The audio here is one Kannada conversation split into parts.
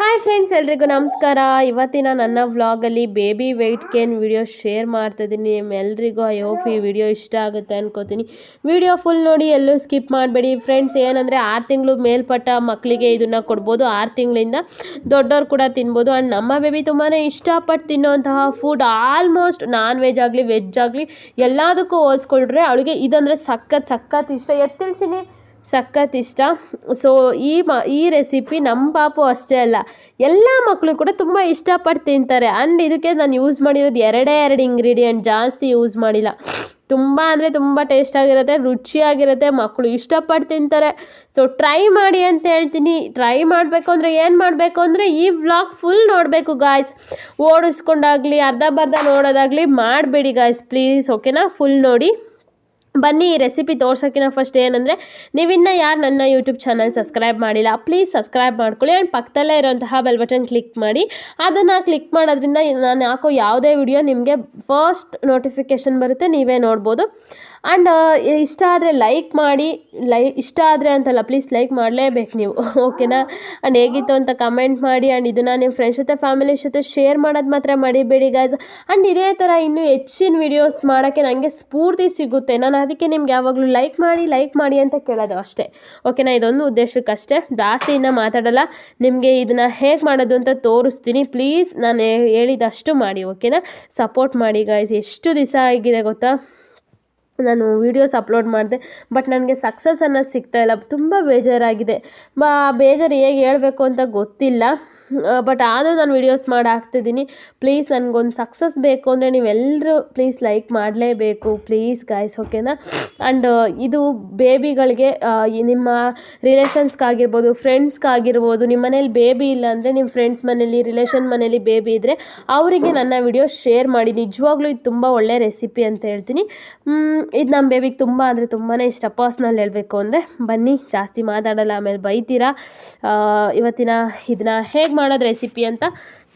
ಹಾಯ್ ಫ್ರೆಂಡ್ಸ್ ಎಲ್ರಿಗೂ ನಮಸ್ಕಾರ. ಇವತ್ತಿನ ನನ್ನ ವ್ಲಾಗಲ್ಲಿ baby weight gain video share ಮಾಡ್ತಾಯಿದ್ದೀನಿ ನಿಮ್ಮೆಲ್ರಿಗೂ ಐ ಹೋಪ್ ಈ ವಿಡಿಯೋ ಇಷ್ಟ ಆಗುತ್ತೆ ಅನ್ಕೋತೀನಿ. ವಿಡಿಯೋ ಫುಲ್ ನೋಡಿ ಎಲ್ಲೂ ಸ್ಕಿಪ್ ಮಾಡಬೇಡಿ. ಫ್ರೆಂಡ್ಸ್ ಏನಂದರೆ ಆರು ತಿಂಗಳು ಮೇಲ್ಪಟ್ಟ ಮಕ್ಕಳಿಗೆ ಇದನ್ನು ಕೊಡ್ಬೋದು. ಆರು ತಿಂಗಳಿಂದ ದೊಡ್ಡವ್ರು ಕೂಡ ತಿನ್ಬೋದು. ಆ್ಯಂಡ್ ನಮ್ಮ ಬೇಬಿ ತುಂಬಾ ಇಷ್ಟಪಟ್ಟು ತಿನ್ನೋಂತಹ ಫುಡ್ ಆಲ್ಮೋಸ್ಟ್ ನಾನ್ ವೆಜ್ ಆಗಲಿ ವೆಜ್ ಆಗಲಿ ಎಲ್ಲದಕ್ಕೂ ಹೋಲಿಸ್ಕೊಂಡ್ರೆ ಅವಳಿಗೆ ಇದಂದರೆ ಸಖತ್ ಸಖತ್ ಇಷ್ಟ. ಎತ್ತಿಲ್ಸಿನಿ? ಸಖತ್ ಇಷ್ಟ ಸೊ ಈ ಮ, ಈ ರೆಸಿಪಿ ನಮ್ಮ ಪಾಪು ಅಷ್ಟೇ ಅಲ್ಲ, ಎಲ್ಲ ಮಕ್ಕಳು ಕೂಡ ತುಂಬ ಇಷ್ಟಪಟ್ಟು ತಿಂತಾರೆ. ಆ್ಯಂಡ್ ಇದಕ್ಕೆ ನಾನು ಯೂಸ್ ಮಾಡಿರೋದು ಎರಡೇ ಎರಡು ಇಂಗ್ರೀಡಿಯೆಂಟ್ ಜಾಸ್ತಿ ಯೂಸ್ ಮಾಡಿಲ್ಲ. ತುಂಬ ಅಂದರೆ ತುಂಬ ಟೇಸ್ಟಾಗಿರುತ್ತೆ ರುಚಿಯಾಗಿರುತ್ತೆ ಮಕ್ಕಳು ಇಷ್ಟಪಟ್ಟು ತಿಂತಾರೆ. ಸೊ ಟ್ರೈ ಮಾಡಿ ಅಂತ ಹೇಳ್ತೀನಿ. ಟ್ರೈ ಮಾಡಬೇಕು ಅಂದರೆ ಏನು ಮಾಡಬೇಕು ಅಂದರೆ ಈ ವ್ಲಾಗ್ ಫುಲ್ ನೋಡಬೇಕು ಗಾಯ್ಸ್ ಓಡಿಸ್ಕೊಂಡಾಗಲಿ, ಅರ್ಧ ಬರ್ಧ ನೋಡೋದಾಗಲಿ ಮಾಡಬೇಡಿ ಗಾಯ್ಸ್ ಪ್ಲೀಸ್ ಓಕೆನಾ ಫುಲ್ ನೋಡಿ. ಬನ್ನಿ, ಈ ರೆಸಿಪಿ ತೋರ್ಸೋಕ್ಕಿಂತ ಫಸ್ಟ್ ಏನಂದರೆ, ನೀವಿನ್ನೂ ಯಾರು ನನ್ನ ಯೂಟ್ಯೂಬ್ ಚಾನಲ್ ಸಬ್ಸ್ಕ್ರೈಬ್ ಮಾಡಿಲ್ಲ ಪ್ಲೀಸ್ ಸಬ್ಸ್ಕ್ರೈಬ್ ಮಾಡ್ಕೊಳ್ಳಿ. ಆ್ಯಂಡ್ ಪಕ್ಕದಲ್ಲೇ ಇರೋಂತಹ ಬೆಲ್ ಬಟನ್ ಕ್ಲಿಕ್ ಮಾಡಿ. ಅದನ್ನು ಕ್ಲಿಕ್ ಮಾಡೋದ್ರಿಂದ ನಾನು ಹಾಕೋ ಯಾವುದೇ ವಿಡಿಯೋ ನಿಮಗೆ ಫಸ್ಟ್ ನೋಟಿಫಿಕೇಷನ್ ಬರುತ್ತೆ, ನೀವೇ ನೋಡ್ಬೋದು. ಆ್ಯಂಡ್ ಇಷ್ಟ ಆದರೆ ಲೈಕ್ ಮಾಡಿ, ಲೈ, ಇಷ್ಟ ಆದರೆ ಅಂತಲ್ಲ ಪ್ಲೀಸ್ ಲೈಕ್ ಮಾಡಲೇಬೇಕು ನೀವು ಓಕೆನಾ ಆ್ಯಂಡ್ ಹೇಗಿತ್ತು ಅಂತ ಕಮೆಂಟ್ ಮಾಡಿ ಆ್ಯಂಡ್ ಇದನ್ನು ನಿಮ್ಮ ಫ್ರೆಂಡ್ಸ್ ಜೊತೆ ಫ್ಯಾಮಿಲಿ ಜೊತೆ ಶೇರ್ ಮಾಡೋದು ಮಾತ್ರ ಮಡಿಬೇಡಿ ಗಾಯ್ಸ್ ಆ್ಯಂಡ್ ಇದೇ ಥರ ಇನ್ನೂ ಹೆಚ್ಚಿನ ವೀಡಿಯೋಸ್ ಮಾಡೋಕ್ಕೆ ನನಗೆ ಸ್ಫೂರ್ತಿ ಸಿಗುತ್ತೆ. ನಾನು ಅದಕ್ಕೆ ನಿಮ್ಗೆ ಯಾವಾಗಲೂ ಲೈಕ್ ಮಾಡಿ ಲೈಕ್ ಮಾಡಿ ಅಂತ ಕೇಳೋದು ಅಷ್ಟೇ ಓಕೆನಾ ಇದೊಂದು ಉದ್ದೇಶಕ್ಕಷ್ಟೇ. ಜಾಸ್ತಿ ಇನ್ನೂ ಮಾತಾಡಲ್ಲ, ನಿಮಗೆ ಇದನ್ನು ಹೇಗೆ ಮಾಡೋದು ಅಂತ ತೋರಿಸ್ತೀನಿ. ಪ್ಲೀಸ್ ನಾನು ಹೇಳಿದಷ್ಟು ಮಾಡಿ ಓಕೆನಾ ಸಪೋರ್ಟ್ ಮಾಡಿ ಗಾಯ್ಸ್ ಎಷ್ಟು ದಿವಸ ಆಗಿದೆ ಗೊತ್ತಾ? ನಾನು ವೀಡಿಯೋಸ್ ಅಪ್ಲೋಡ್ ಮಾಡಿದೆ ಬಟ್ ನನಗೆ ಸಕ್ಸಸ್ ಅನ್ನೋದು ಸಿಗ್ತಾ ಇಲ್ಲ. ತುಂಬ ಬೇಜಾರಾಗಿದೆ. ಬಾ, ಬೇಜಾರು ಹೇಗೆ ಹೇಳಬೇಕು ಅಂತ ಗೊತ್ತಿಲ್ಲ. ಬಟ್ ಆದರೂ ನಾನು ವೀಡಿಯೋಸ್ ಮಾಡಿ ಹಾಕ್ತಿದ್ದೀನಿ. ಪ್ಲೀಸ್ ನನಗೊಂದು ಸಕ್ಸಸ್ ಬೇಕು ಅಂದರೆ ನೀವೆಲ್ಲರೂ ಪ್ಲೀಸ್ ಲೈಕ್ ಮಾಡಲೇಬೇಕು. ಪ್ಲೀಸ್ ಗಾಯ್ಸ್ ಓಕೆನಾ ಆ್ಯಂಡ್ ಇದು ಬೇಬಿಗಳಿಗೆ ನಿಮ್ಮ ರಿಲೇಷನ್ಸ್ಗಾಗಿರ್ಬೋದು ಫ್ರೆಂಡ್ಸ್ಗಾಗಿರ್ಬೋದು ನಿಮ್ಮ ಮನೇಲಿ ಬೇಬಿ ಇಲ್ಲ ಅಂದರೆ ನಿಮ್ಮ ಫ್ರೆಂಡ್ಸ್ ಮನೇಲಿ ರಿಲೇಷನ್ ಮನೇಲಿ ಬೇಬಿ ಇದ್ದರೆ ಅವರಿಗೆ ನನ್ನ ವಿಡಿಯೋ ಶೇರ್ ಮಾಡಿ. ನಿಜವಾಗ್ಲೂ ಇದು ತುಂಬ ಒಳ್ಳೆ ರೆಸಿಪಿ ಅಂತ ಹೇಳ್ತೀನಿ. ಇದು ನಮ್ಮ ಬೇಬಿಗೆ ತುಂಬ ಅಂದರೆ ತುಂಬಾ ಇಷ್ಟ. ಪರ್ಸ್ನಲ್ ಹೇಳಬೇಕು ಅಂದರೆ ಬನ್ನಿ, ಜಾಸ್ತಿ ಮಾತಾಡಲ್ಲ, ಆಮೇಲೆ ಬೈತೀರಾ? ಇವತ್ತಿನ ಇದನ್ನ ಹೇಗೆ ಮಾಡೋದು ರೆಸಿಪಿ ಅಂತ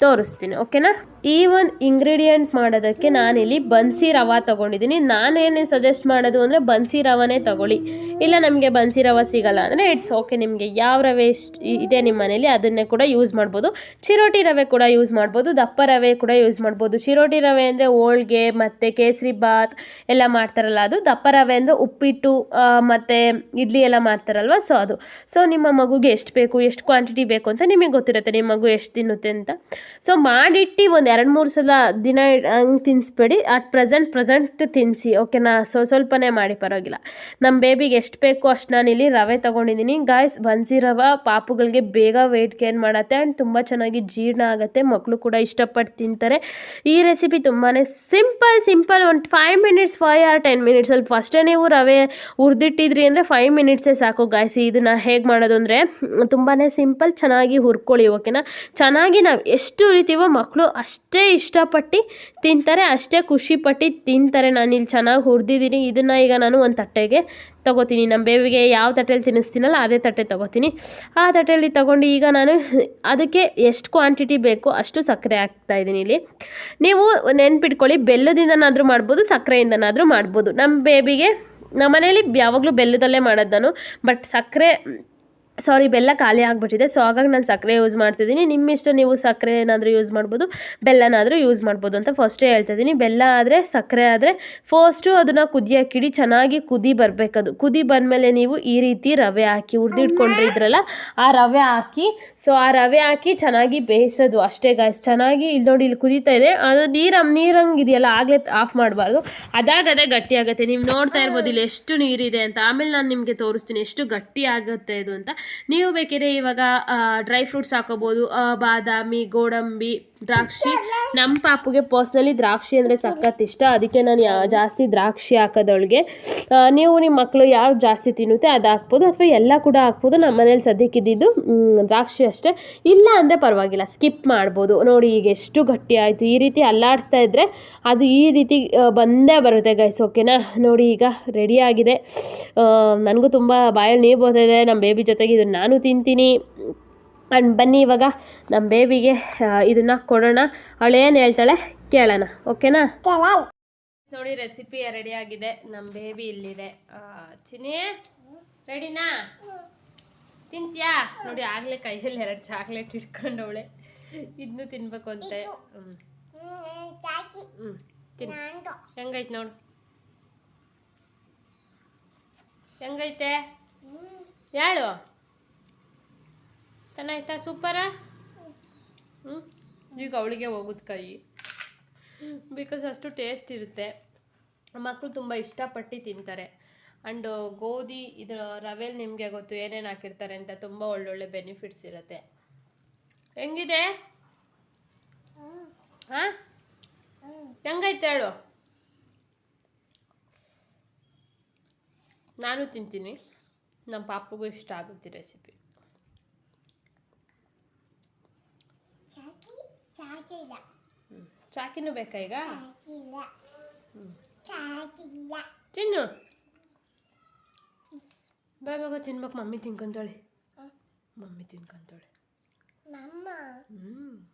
ತೋರಿಸ್ತೀನಿ ಓಕೆನಾ ಈ ಒಂದು ಇಂಗ್ರೀಡಿಯೆಂಟ್ ಮಾಡೋದಕ್ಕೆ ನಾನಿಲ್ಲಿ ಬನ್ಸಿ ರವೆ ತೊಗೊಂಡಿದ್ದೀನಿ. ನಾನೇನು ಸಜೆಸ್ಟ್ ಮಾಡೋದು ಅಂದರೆ ಬನ್ಸಿ ರವಾನೇ ತಗೊಳ್ಳಿ. ಇಲ್ಲ ನಮಗೆ ಬನ್ಸಿ ರವೆ ಸಿಗಲ್ಲ ಅಂದರೆ ಇಟ್ಸ್ ಓಕೆ ನಿಮಗೆ ಯಾವ ರವೆ ಇದೆ ನಿಮ್ಮ ಮನೇಲಿ ಅದನ್ನೇ ಕೂಡ ಯೂಸ್ ಮಾಡ್ಬೋದು. ಚಿರೋಟಿ ರವೆ ಕೂಡ ಯೂಸ್ ಮಾಡ್ಬೋದು, ದಪ್ಪ ರವೆ ಕೂಡ ಯೂಸ್ ಮಾಡ್ಬೋದು. ಚಿರೋಟಿ ರವೆ ಅಂದರೆ ಹೋಳ್ಗೆ, ಮತ್ತು ಕೇಸರಿ ಬಾತ್ ಎಲ್ಲ ಮಾಡ್ತಾರಲ್ಲ, ಅದು ದಪ್ಪ ರವೆ ಅಂದರೆ ಉಪ್ಪಿಟ್ಟು ಮತ್ತು ಇಡ್ಲಿ ಎಲ್ಲ ಮಾಡ್ತಾರಲ್ವ ಸೊ ಅದು. ಸೊ ನಿಮ್ಮ ಮಗುಗೆ ಎಷ್ಟು ಬೇಕು, ಎಷ್ಟು ಕ್ವಾಂಟಿಟಿ ಬೇಕು ಅಂತ ನಿಮಗೆ ಗೊತ್ತಿರುತ್ತೆ, ನಿಮ್ಮ ಮಗು ಎಷ್ಟು ತಿನ್ನುತ್ತೆ ಅಂತ. ಸೊ ಮಾಡಿಟ್ಟು ಒಂದು ಎರಡು ಮೂರು ಸಲ ದಿನ ಹಂಗೆ ತಿನ್ನಿಸ್ಬೇಡಿ ಅಟ್ ಪ್ರೆಸೆಂಟ್ ಪ್ರೆಸೆಂಟ್ ತಿನ್ನಿಸಿ ಓಕೆನಾ ಸೊ ಸ್ವಲ್ಪನೇ ಮಾಡಿ, ಪರವಾಗಿಲ್ಲ. ನಮ್ಮ ಬೇಬಿಗೆ ಎಷ್ಟು ಬೇಕು ಅಷ್ಟು ಇಲ್ಲಿ ರವೆ ತೊಗೊಂಡಿದ್ದೀನಿ ಗಾಯ್ಸ್ ಬನ್ಸಿ ರವೆ ಪಾಪುಗಳಿಗೆ ಬೇಗ ವೆಯ್ಟ್ ಗೇನ್ ಮಾಡುತ್ತೆ ಆ್ಯಂಡ್ ತುಂಬ ಚೆನ್ನಾಗಿ ಜೀರ್ಣ ಆಗುತ್ತೆ. ಮಕ್ಕಳು ಕೂಡ ಇಷ್ಟಪಟ್ಟು ತಿಂತಾರೆ. ಈ ರೆಸಿಪಿ ತುಂಬಾ ಸಿಂಪಲ್ ಸಿಂಪಲ್ ಒಂದು five minutes five or ten minutes ಅಲ್ಲಿ ಫಸ್ಟೇ ನೀವು ರವೆ ಹುರಿದಿಟ್ಟಿದ್ರಿ ಅಂದರೆ ಫೈವ್ ಮಿನಿಟ್ಸೇ ಸಾಕು ಗಾಯ್ಸಿ ಇದನ್ನು ಹೇಗೆ ಮಾಡೋದು ಅಂದರೆ ತುಂಬಾ ಸಿಂಪಲ್ ಚೆನ್ನಾಗಿ ಹುರ್ಕೊಳ್ಳಿ ಓಕೆನಾ ಚೆನ್ನಾಗಿ ನಾವು ಎಷ್ಟು ಹುರಿತೀವೋ ಮಕ್ಕಳು ಅಷ್ಟೇ ಇಷ್ಟಪಟ್ಟು ತಿಂತಾರೆ, ಅಷ್ಟೇ ಖುಷಿಪಟ್ಟು ತಿಂತಾರೆ. ನಾನು ಇಲ್ಲಿ ಚೆನ್ನಾಗಿ ಹುರಿದಿದ್ದೀನಿ. ಇದನ್ನು ಈಗ ನಾನು ಒಂದು ತಟ್ಟೆಗೆ ತಗೋತೀನಿ. ನಮ್ಮ ಬೇಬಿಗೆ ಯಾವ ತಟ್ಟೆಯಲ್ಲಿ ತಿನ್ನಿಸ್ತೀನಲ್ಲ ಅದೇ ತಟ್ಟೆ ತಗೋತೀನಿ. ಆ ತಟ್ಟೆಯಲ್ಲಿ ತಗೊಂಡು ಈಗ ನಾನು ಅದಕ್ಕೆ ಎಷ್ಟು ಕ್ವಾಂಟಿಟಿ ಬೇಕು ಅಷ್ಟು ಸಕ್ಕರೆ ಹಾಕ್ತಾ ಇದ್ದೀನಿ ಇಲ್ಲಿ. ನೀವು ನೆನ್ಪಿಟ್ಕೊಳ್ಳಿ, ಬೆಲ್ಲದಿಂದನಾದರೂ ಮಾಡ್ಬೋದು, ಸಕ್ಕರೆಯಿಂದನಾದರೂ ಮಾಡ್ಬೋದು. ನಮ್ಮ ಬೇಬಿಗೆ ನಮ್ಮ ಮನೇಲಿ ಯಾವಾಗಲೂ ಬೆಲ್ಲದಲ್ಲೇ ಮಾಡೋದು ನಾನು. ಬಟ್ ಸಕ್ಕರೆ ಸಾರಿ, ಬೆಲ್ಲ ಖಾಲಿ ಆಗಿಬಿಟ್ಟಿದೆ. ಸೊ ಹಾಗಾಗಿ ನಾನು ಸಕ್ಕರೆ ಯೂಸ್ ಮಾಡ್ತಿದ್ದೀನಿ. ನಿಮ್ಮ ಇಷ್ಟ ನೀವು ಸಕ್ಕರೆ ಏನಾದರೂ ಯೂಸ್ ಮಾಡ್ಬೋದು. ಬೆಲ್ಲನಾದರೂ ಯೂಸ್ ಮಾಡ್ಬೋದು ಅಂತ ಫಸ್ಟೇ ಹೇಳ್ತಿದ್ದೀನಿ ಬೆಲ್ಲ ಆದರೆ, ಸಕ್ಕರೆ ಆದರೆ ಫಸ್ಟು ಅದನ್ನು ಕುದಿಯೋಕ್ಕಿಡಿ ಚೆನ್ನಾಗಿ ಕುದಿ ಬರಬೇಕದು. ಕುದಿ ಬಂದಮೇಲೆ ನೀವು ಈ ರೀತಿ ರವೆ ಹಾಕಿ ಹುರಿದಿಟ್ಕೊಂಡಿದ್ರಲ್ಲ ಆ ರವೆ ಹಾಕಿ ಸೊ ಆ ರವೆ ಹಾಕಿ ಚೆನ್ನಾಗಿ ಬೇಯಿಸೋದು ಅಷ್ಟೇ ಗಾಯ್ಸ್ ಚೆನ್ನಾಗಿ ಇಲ್ಲಿ ನೋಡಿ ಇಲ್ಲಿ ಕುದೀತಾ ಇದೆ. ಅದು ನೀರು ನೀರಂಗೆ ಇದೆಯಲ್ಲ, ಆಗಲೇ ಆಫ್ ಮಾಡಬಾರ್ದು. ಅದಾಗದೇ ಗಟ್ಟಿ ಆಗುತ್ತೆ ನೀವು ನೋಡ್ತಾ ಇರ್ಬೋದು, ಇಲ್ಲಿ ಎಷ್ಟು ನೀರಿದೆ ಅಂತ. ಆಮೇಲೆ ನಾನು ನಿಮಗೆ ತೋರಿಸ್ತೀನಿ ಎಷ್ಟು ಗಟ್ಟಿ ಆಗುತ್ತೆ ಇದು ಅಂತ. ನೀವು ಬೇಕಿದ್ರೆ ಇವಾಗ ಡ್ರೈ ಫ್ರೂಟ್ಸ್ ಹಾಕೋಬೋದು ಬಾದಾಮಿ ಗೋಡಂಬಿ ದ್ರಾಕ್ಷಿ. ನಮ್ಮ ಪಾಪುಗೆ ಪರ್ಸ್ನಲಿ ದ್ರಾಕ್ಷಿ ಅಂದರೆ ಸಖತ್ ಇಷ್ಟ. ಅದಕ್ಕೆ ನಾನು ಜಾಸ್ತಿ ದ್ರಾಕ್ಷಿ ಹಾಕೋದವಳಿಗೆ. ನೀವು ನಿಮ್ಮ ಮಕ್ಕಳು ಯಾವ್ದು ಜಾಸ್ತಿ ತಿನ್ನುತ್ತೆ ಅದು ಹಾಕ್ಬೋದು ಅಥವಾ ಎಲ್ಲ ಕೂಡ ಹಾಕ್ಬೋದು. ನಮ್ಮ ಮನೇಲಿ ಸದ್ಯಕ್ಕೆ ಇದ್ದಿದ್ದು ದ್ರಾಕ್ಷಿ ಅಷ್ಟೇ. ಇಲ್ಲ ಅಂದರೆ ಪರವಾಗಿಲ್ಲ ಸ್ಕಿಪ್ ಮಾಡ್ಬೋದು. ನೋಡಿ ಈಗ ಎಷ್ಟು ಗಟ್ಟಿ ಆಯಿತು. ಈ ರೀತಿ ಅಲ್ಲಾಡಿಸ್ತಾ ಇದ್ದರೆ ಅದು ಈ ರೀತಿ ಬಂದೇ ಬರುತ್ತೆ ಗೈಸ್ ಓಕೆನಾ ನೋಡಿ ಈಗ ರೆಡಿ ಆಗಿದೆ. ನನಗೂ ತುಂಬ ಬಾಯಲ್ಲಿ ನೀರು ಬರ್ತಾಯಿದೆ ನಮ್ಮ ಬೇಬಿ ಜೊತೆಗೆ ಇದನ್ನು ನಾನು ತಿಂತೀನಿ. ಆ್ಯಂಡ್ ಬನ್ನಿ ಇವಾಗ ನಮ್ಮ ಬೇಬಿಗೆ ಇದನ್ನು ಕೊಡೋಣ. ಅವಳೇನು ಹೇಳ್ತಾಳೆ ಕೇಳೋಣ ಓಕೆನಾ? ನೋಡಿ ರೆಸಿಪಿ ರೆಡಿ ಆಗಿದೆ. ನಮ್ಮ ಬೇಬಿ ಇಲ್ಲಿದೆ. ಆ, ಚಿನಿ ರೆಡಿನಾ ತಿಂತ್ಯಾ? ನೋಡಿ ಆಗಲೇ ಕೈಯಲ್ಲಿ ಎರಡು ಚಾಕ್ಲೇಟ್ ಇಟ್ಕೊಂಡವಳೆ ಇದನ್ನು ತಿನ್ಬೇಕು ಅಂತ. ಹ್ಮ್. ಹ್ಞೂ ತಿನ್ ಹೆಂಗೈತೆ ನೋಡು. ಹೆಂಗೈತೆ? ಹೇಳು ಚೆನ್ನಾಯ್ತಾ ಸೂಪರ? ಹ್ಞೂ ಈಗ ಅವಳಿಗೆ ಹೋಗುದು ಕೈ. ಬಿಕಾಸ್ ಅಷ್ಟು ಟೇಸ್ಟ್ ಇರುತ್ತೆ. ಮಕ್ಕಳು ತುಂಬ ಇಷ್ಟಪಟ್ಟು ತಿಂತಾರೆ. ಆ್ಯಂಡ್ ಗೋಧಿ, ಇದರ ರವೆಲಿ ನಿಮಗೆ ಗೊತ್ತು ಏನೇನು ಹಾಕಿರ್ತಾರೆ ಅಂತ ತುಂಬ ಒಳ್ಳೊಳ್ಳೆ ಬೆನಿಫಿಟ್ಸ್ ಇರುತ್ತೆ. ಹೆಂಗಿದೆ? ಹಾಂ? ಹೆಂಗೈತೆ ಹೇಳು? ನಾನು ತಿಂತೀನಿ. ನಮ್ಮ ಪಾಪಗೂ ಇಷ್ಟ ಆಗುತ್ತೆ ರೆಸಿಪಿ ಚಾಕಿ ಇಲ್ಲ ಚಾಕಿನೂ ಬೇಕಾ ಈಗ? ಚಾಕಿ ಇಲ್ಲ ಚಾಕಿ ಇಲ್ಲ ತಿನ್ನು. ಬಾಯ್ ಮಗ ತಿನ್ಬೇಕು. ಮಮ್ಮಿ ತಿನ್ಕೊಂತಾಳೆ. ಮಮ್ಮಿ ತಿನ್ಕೊಂತಾಳೆ. ಮಮ್ಮ? ಹ್ಞೂ